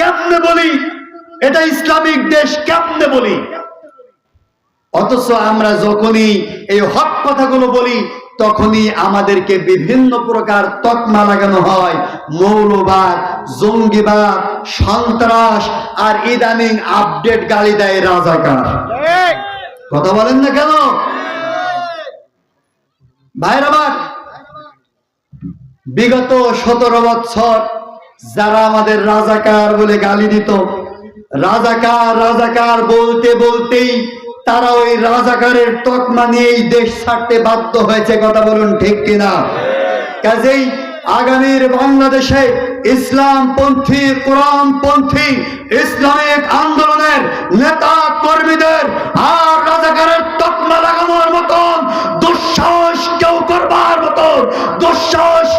কেমনে বলি? এটা ইসলামিক দেশ কেমনে বলি? অথচ আমরা যখনই এই হক কথাগুলো বলি তখনই আমাদেরকে বিভিন্ন প্রকার তকমা লাগানো হয়। মৌলবাদ জঙ্গিবাদ সন্ত্রাস আর ইদানিং আপডেট গালি দেয় রাজাকার। কথা বলেন না কেন? ভাইর আমার বিগত সতেরো বছর যারা আমাদের রাজাকার বলে গালি দিত, রাজাকার রাজাকার বলতে বলতেই তারা ওই রাজাকারের তকমা নিয়েই দেশ ছাড়তে বাধ্য হয়েছে, কথা বলুন ঠিক কিনা? কাজেই আগামীর বাংলাদেশে ইসলাম পন্থী কোরআন পন্থী ইসলামিক আন্দোলনের নেতা কর্মীদের আর রাজাকারের তকমা লাগানোর মতন, দুঃসাহস কেউ করবার মতন, দুঃসাহস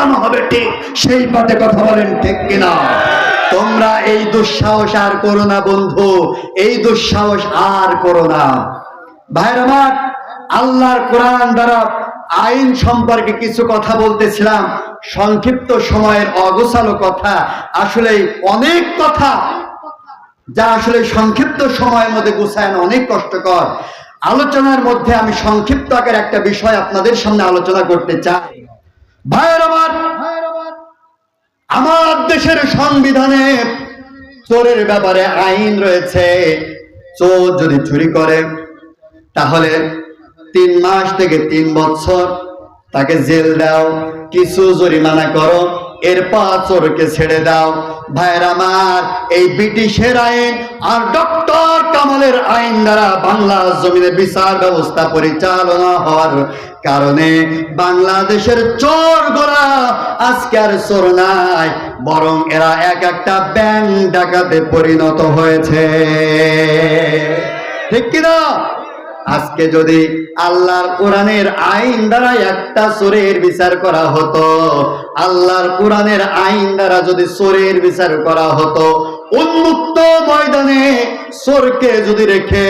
পাঠানো হবে ঠিক। সেই পথে কথা বলেন ঠিক কিনা? তোমরা এই দুঃসাহস আর করো না বন্ধু, এই দুঃসাহস আর করো না। ভাইর আমার, আল্লাহর কোরআন দ্বারা আইন সম্পর্কে কিছু কথা বলতেছিলাম। সংক্ষিপ্ত সময়ের অগোছালো কথা। আসলে অনেক কথা যা আসলে সংক্ষিপ্ত সময়ের মধ্যে গোছায়ন অনেক কষ্টকর। আলোচনার মধ্যে আমি সংক্ষিপ্ত আকার একটা বিষয় আপনাদের সামনে আলোচনা করতে চাই। আমার আমার দেশের সংবিধানে চোরের ব্যাপারে আইন রয়েছে। চোর যদি চুরি করে, তাহলে তিন মাস থেকে তিন বছর তাকে জেল দাও, কিছু জরিমানা করো, এরপর চোরকে ছেড়ে দাও। ভাইয়ের আমার এই ব্রিটিশের আইন আর ডক্টর কামালের আইন দ্বারা বাংলা জমিনে বিচার ব্যবস্থা পরিচালনা হওয়ার কারণে বাংলাদেশের চোর গোরা আজকে আর চোর নাই, বরং এরা এক একটা ব্যাংক ডাকাতে পরিণত হয়েছে। ঠিক কিনা? আজকে যদি আল্লাহর কোরআনের আইন দ্বারা একটা চোরের বিচার করা হতো, আল্লাহর কোরআনের আইন দ্বারা যদি চোরের বিচার করা হতো, উন্মুক্ত ময়দানে চোরকে যদি রেখে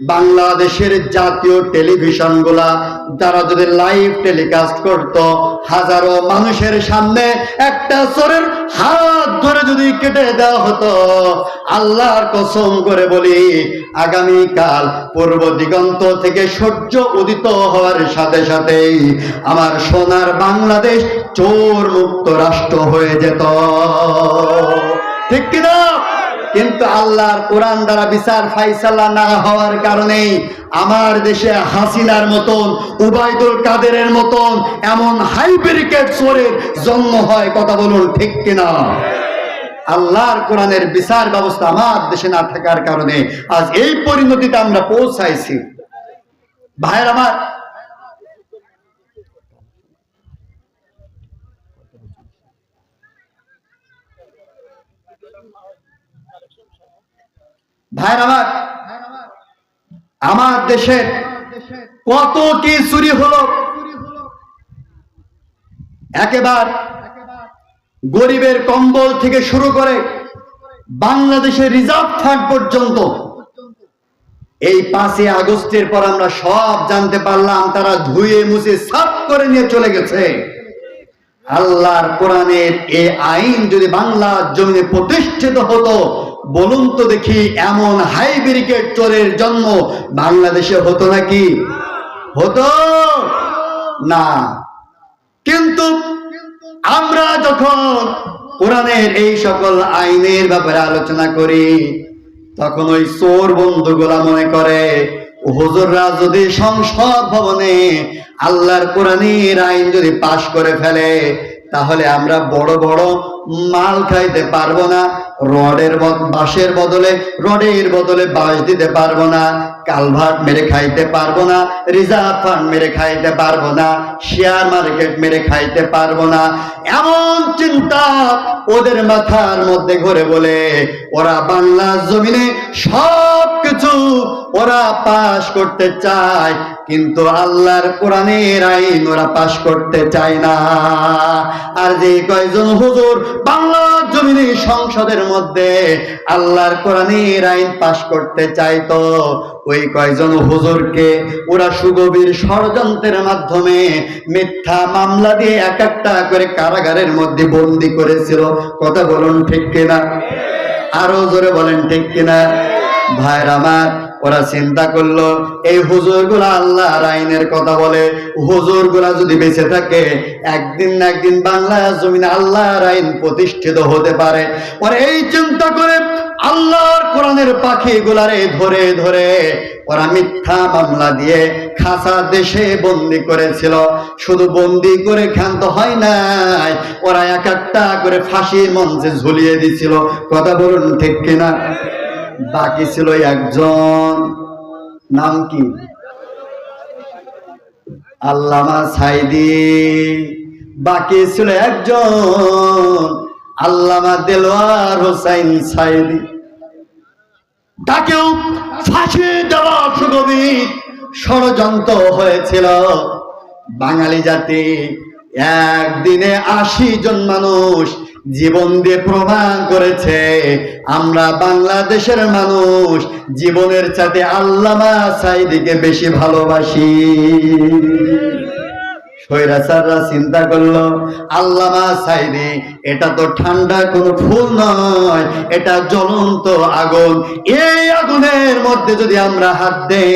বাংলাদেশের জাতীয় টেলিভিশনগুলা তারা যদি লাইভ টেলিকাস্ট করত, হাজারো মানুষের সামনে একটা চোরের হাত ধরে যদি কেটে দেওয়া হতো, আল্লাহর কসম করে বলি, আগামীকাল পূর্ব দিগন্ত থেকে সূর্য উদিত হওয়ার সাথে সাথেই আমার সোনার বাংলাদেশ চোর মুক্ত রাষ্ট্র হয়ে যেত। ঠিক কিনা? কিন্তু আল্লাহর কোরআন দ্বারা বিচার ফাইসাল্লা না হওয়ার কারণে আমার দেশে হাসিনার মতন, উবাইদুল কাদেরের মতন এমন হাইব্রিকেট চোরের জন্ম হয়, কথা বলুন ঠিক কিনা? আল্লাহর কোরআনের বিচার ব্যবস্থা আমার দেশে না থাকার কারণে আজ এই পরিণতিতে আমরা পৌঁছাইছি। ভাইয়ের আমার আমার আমার কত কি চুরি হলো? একেবার গরিবের কম্বল থেকে শুরু করে বাংলাদেশের রিজার্ভ ফান্ড পর্যন্ত। এই পাঁচই আগস্টের পর আমরা সব জানতে পারলাম, তারা ধুয়ে মুছে সাফ করে নিয়ে চলে গেছে। আল্লাহর কোরআনের এই আইন যদি বাংলা জমিনে প্রতিষ্ঠিত হতো বলুন তো দেখি, এমন হাই ব্রিগেড চোরের জন্ম বাংলাদেশে হতো নাকি? হতো? না। কিন্তু আমরা যখন কোরআনের এই সকল আইনের ব্যাপারে আলোচনা করি, তখন ওই চোর বন্ধুগুলা মনে করে, হুজুররা যদি সংসদ ভবনে আল্লাহর কোরআনের আইন যদি পাশ করে ফেলে তাহলে আমরা বড় বড় মাল খাইতে পারব না, রডের বাঁশের বদলে, রডের বদলে বাঁশ দিতে পারব না, কালভার্ট মেরে খাইতে পারব না, রিজার্ভ ফান্ড মেরে খাইতে পারব না, শেয়ার মার্কেট মেরে খাইতে পারব না। এমন চিন্তা ওদের মাথার মধ্যে ঘুরে বলে, ওরা বাংলা জমিনে সব কিছু ওরা পাশ করতে চায় কিন্তু আল্লাহর কোরআনের আইন ওরা পাশ করতে চায় না। আর যে কয়জন হুজুর বাংলা জমিনে সংসদের মধ্যে আল্লাহর কোরআনের আইন পাশ করতে চাইতো ওই কয়জন হুজুরকে ওরা সুগভীর ষড়যন্ত্রের মাধ্যমে মিথ্যা মামলা দিয়ে এক একটা করে কারাগারের মধ্যে বন্দি করেছিল। কথা বলুন ঠিক কিনা? আরও জোরে বলেন ঠিক কিনা? ভাইর আমার ওরা চিন্তা করল, এই হুজুরগুলা আল্লাহর আইনের কথা বলে হুজুরগুলা যদি বেঁচে থাকে, একদিন না একদিন বাংলা জমিনে আল্লাহর আইন প্রতিষ্ঠিত হতে পারে। ওরা এই চিন্তা করে আল্লাহর কোরআনের পাখি গুলারে ধরে ধরে ওরা মিথ্যা মামলা দিয়ে খাসা দেশে বন্দি করেছিল। শুধু বন্দি করে ক্ষান্ত হয় নাই, ওরা এক একটা করে ফাঁসির মঞ্চে ঝুলিয়ে দিছিল। কথা বলুন ঠিক কিনা? বাকি ছিল একজন। নাম কি? আল্লামা সাইদি। বাকি ছিল একজন, আল্লামা দেলোয়ার হোসাইন সাইদি। তাকেও ফাঁসি দেওয়া সুগভীর ষড়যন্ত্র হয়েছিল। বাঙালি জাতি, একদিনে আশি জন মানুষ জীবন দিয়ে প্রমাণ করেছে। আমরা বাংলাদেশের মানুষ জীবনের চাতে আল্লামা সাইদিকে বেশি ভালোবাসি। স্বৈরাচাররা চিন্তা করল, আল্লামা সাইদি, এটা তো ঠান্ডা কোনো ফুল নয়, এটা জ্বলন্ত আগুন। এই আগুনের মধ্যে যদি আমরা হাত দেই,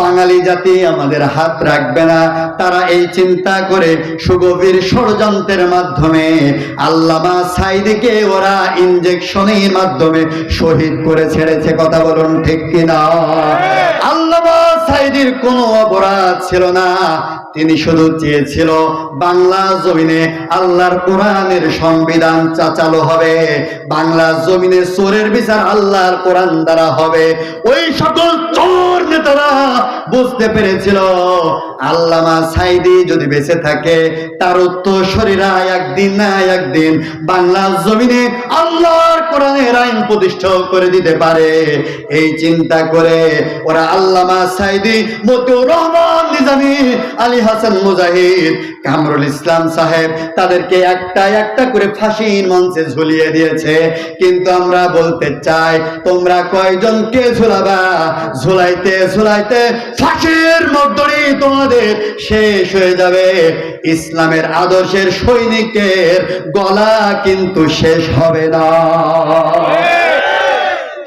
বাঙালি জাতি আমাদের হাত রাখবে না। তারা এই চিন্তা করে সুগভীর ষড়যন্ত্রের মাধ্যমে আল্লামা সাইদিকে ওরা ইনজেকশনের মাধ্যমে শহীদ করে ছেড়েছে। কথা বলুন ঠিক কিনা? আল্লামা সাইদির কোনো অপরাধ ছিল না। তিনি শুধু চেয়েছিল বাংলা জমিনে আল্লাহর কোরআনের সংবিধান চাচালো হবে, বাংলা জমিনে চোরের বিচার আল্লাহর কোরআন দ্বারা হবে। ওই সকল চোর নেতারা বুঝতে পেরেছিল, আল্লামা সাইদি যদি বেঁচে থাকে, তার উত্তরসরীরা একদিন না একদিন বাংলা জমিনে আল্লাহর কোরআনের আইন প্রতিষ্ঠা করে দিতে পারে। এই চিন্তা করে ওরা আল্লামা সাইদি মতিউর রহমান নিজামী আলী হাসান মুজাহিদ কামরুল ইসলাম সাহেব তাদেরকে একটা একটা করে ফাঁসির মঞ্চে ঝুলিয়ে দিয়েছে। কিন্তু আমরা বলতে চাই তোমরা কয়জনকে ঝুলাবা? ঝুলাইতে ঝুলাইতে ফাঁসির মধ্যেই তোমাদের শেষ হয়ে যাবে। ইসলামের আদর্শের সৈনিকের গলা কিন্তু শেষ হবে না।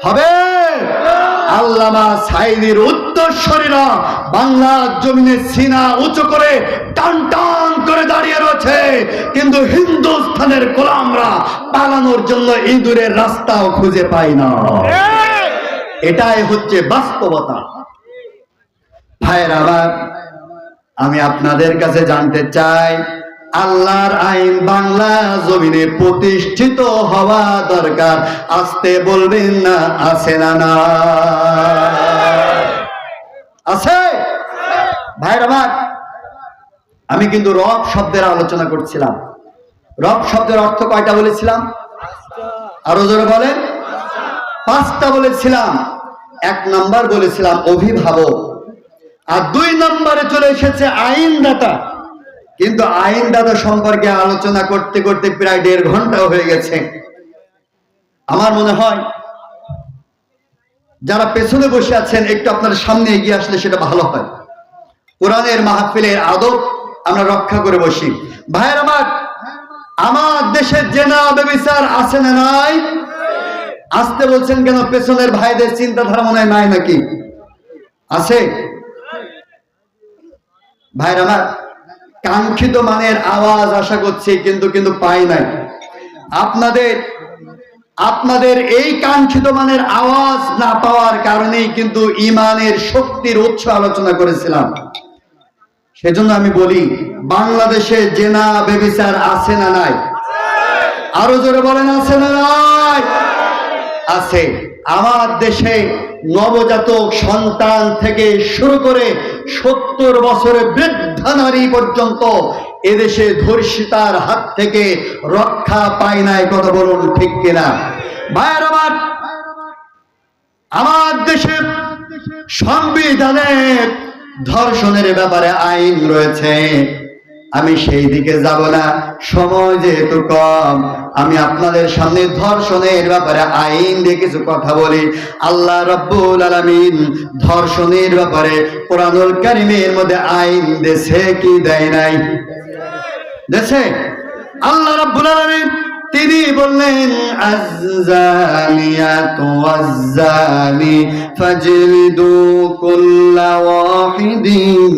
হবে? আল্লামা সাইদির উত্তরসরীরা বাংলা জমিনে সিনা উঁচু করে টান টান করে দাঁড়িয়ে রয়েছে। কিন্তু হিন্দুস্তানের গোলামরা পালানোর জন্য ইঁদুরের রাস্তাও খুঁজে পায় না। এটাই হচ্ছে বাস্তবতা। ভাইয়ের আবার আমি আপনাদের কাছে জানতে চাই আল্লাহর আইন বাংলা জমিনে প্রতিষ্ঠিত হওয়া দরকার। আসতে বলবেন না, আছে না না? আছে? ভাইয়ের আমার আমি কিন্তু রব শব্দের আলোচনা করছিলাম। রব শব্দের অর্থ কয়টা বলেছিলাম? আরও জোরে বলেন। পাঁচটা বলেছিলাম। এক নাম্বার বলেছিলাম অভিভাবক। আর দুই নম্বরে চলে এসেছে আইনদাতা। কিন্তু আইনদাতা সম্পর্কে আলোচনা করতে করতে প্রায় দেড় ঘণ্টা হয়ে গেছে। আমার মনে হয়, যারা পেছনে বসে আছেন, একটু আপনার সামনে এগিয়ে আসলে সেটা ভালো হয়। কোরআনের মাহফিলের আদব আমরা রক্ষা করে বসি। ভাইয়ের আমার আমার দেশের জেনা বেবিচার আছে না নাই, আসতে বলছেন কেন পেছনের ভাইদের চিন্তাধারা মনে হয় নাই নাকি? আছে? ভাইর আমার কাঙ্ক্ষিত মানের আওয়াজ আশা করছি, কিন্তু কিন্তু পাই নাই। আপনাদের আপনাদের এই কাঙ্ক্ষিত মানের আওয়াজ না পাওয়ার কারণেই কিন্তু ইমানের শক্তির উৎস আলোচনা করেছিলাম। সেজন্য আমি বলি, বাংলাদেশে জেনা বেবিচার আছে না নাই? আরও জোরে বলেন, আছে না নাই? আছে। আমার দেশে নবজাতক সন্তান থেকে শুরু করে সত্তর বছরের বৃদ্ধা নারী পর্যন্ত এদেশে ধর্ষিতার হাত থেকে রক্ষা পায় নাই, কথা বলুন ঠিক কিনা? ভাইয়ের আমার দেশে সংবিধানে ধর্ষণের ব্যাপারে আইন রয়েছে। আমি সেই দিকে যাব না। সময় যেহেতু কম, আমি আপনাদের সামনে ধর্ষণের ব্যাপারে আইন দিয়ে কিছু কথা বলি। আল্লাহ রব্বুল আলমিন ধর্ষণের ব্যাপারে কোরআনুল কারিমের মধ্যে আইন দেশে কি দেয় নাই? দেশে? আল্লাহ রব্বুল আলামিন তিনি বললেন আজ্জানিয়াতু ওয়াজ্জানি ফাজলিদু কুল্লা ওয়াহিদিন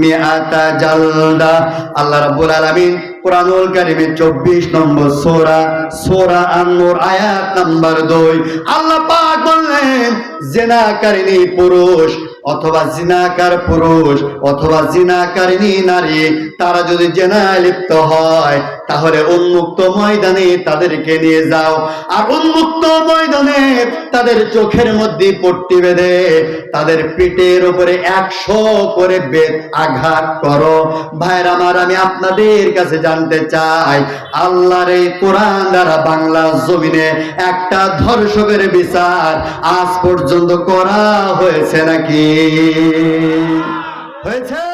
মিআতা জালদা। আল্লাহ রাব্বুল আলামিন কোরআনুল কারিমের 24 নম্বর সূরা সূরা আন-নূর, আয়াত নাম্বার 2 আল্লাহ পাক বললেন জিনাকারিনী পুরুষ অথবা জিনাকার পুরুষ অথবা জিনাকারিনী নারী, তারা যদি জেনায় লিপ্ত হয় তাহলে উন্মুক্ত ময়দানে তাদেরকে নিয়ে যাও। আর উন্মুক্ত ময়দানে তাদের চোখের মধ্যে পট্টি বেঁধে তাদের পিঠের উপরে একশো করে বেদ আঘাত করো। ভাইর আমার, আমি আপনাদের কাছে জানতে চাই, আল্লাহর এই কোরআন দ্বারা বাংলা জমিনে একটা ধর্ষকের বিচার আজ পর্যন্ত করা হয়েছে নাকি? হয়েছে?